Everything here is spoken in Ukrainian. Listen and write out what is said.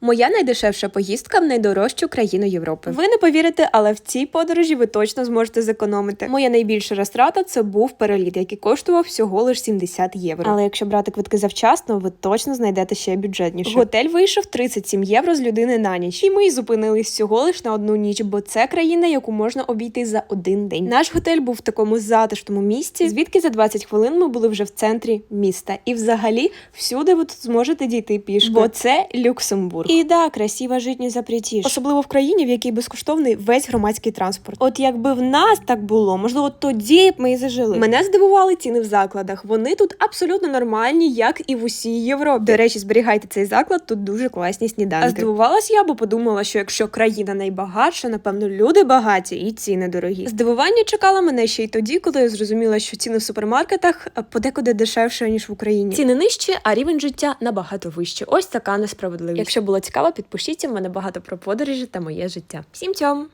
Моя найдешевша поїздка в найдорожчу країну Європи. Ви не повірите, але в цій подорожі ви точно зможете зекономити. Моя найбільша розтрата це був переліт, який коштував всього лише 70 євро. Але якщо брати квитки завчасно, ви точно знайдете ще бюджетніше. Готель вийшов 37 євро з людини на ніч. І ми й зупинились всього лиш на одну ніч, бо це країна, яку можна обійти за один день. Наш готель був в такому затишному місці, звідки за 20 хвилин ми були вже в центрі міста. І взагалі всюди ви тут зможете дійти пішки, бо це Люксембург. І да, красиво жить не запретиш. Особливо в країні, в якій безкоштовний весь громадський транспорт. От якби в нас так було, можливо, тоді б ми і зажили. Мене здивували ціни в закладах. Вони тут абсолютно нормальні, як і в усій Європі. До речі, зберігайте цей заклад, тут дуже класні сніданки. А здивувалась я, бо подумала, що якщо країна найбагатша, напевно, люди багаті і ціни дорогі. Здивування чекало мене ще й тоді, коли я зрозуміла, що ціни в супермаркетах подекуди дешевше ніж в Україні. Ціни нижчі, а рівень життя набагато вище. Ось така несправедливість. Якщо було цікаво, підпишіться. В мене багато про подорожі та моє життя. Всім цьому!